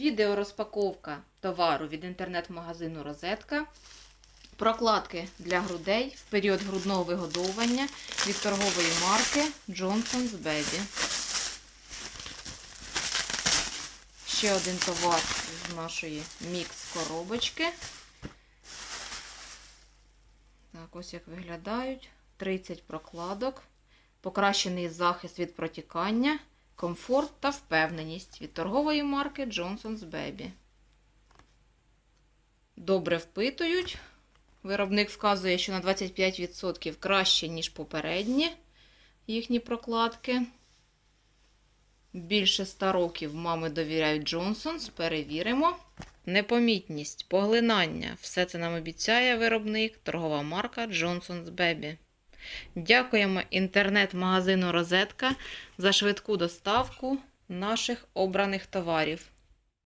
Відеорозпаковка товару від інтернет-магазину Розетка. Прокладки для грудей в період грудного вигодовування від торгової марки Johnson's Baby. Ще один товар з нашої мікс-коробочки. Так, ось як виглядають. 30 прокладок. Покращений захист від протікання, комфорт та впевненість від торгової марки Johnson's Baby. Добре впитують. Виробник вказує, що на 25% краще, ніж попередні їхні прокладки. Більше 100 років мами довіряють Johnson's. Перевіримо. Непомітність, поглинання. Все це нам обіцяє виробник, торгова марка Johnson's Baby. Дякуємо інтернет-магазину Розетка за швидку доставку наших обраних товарів.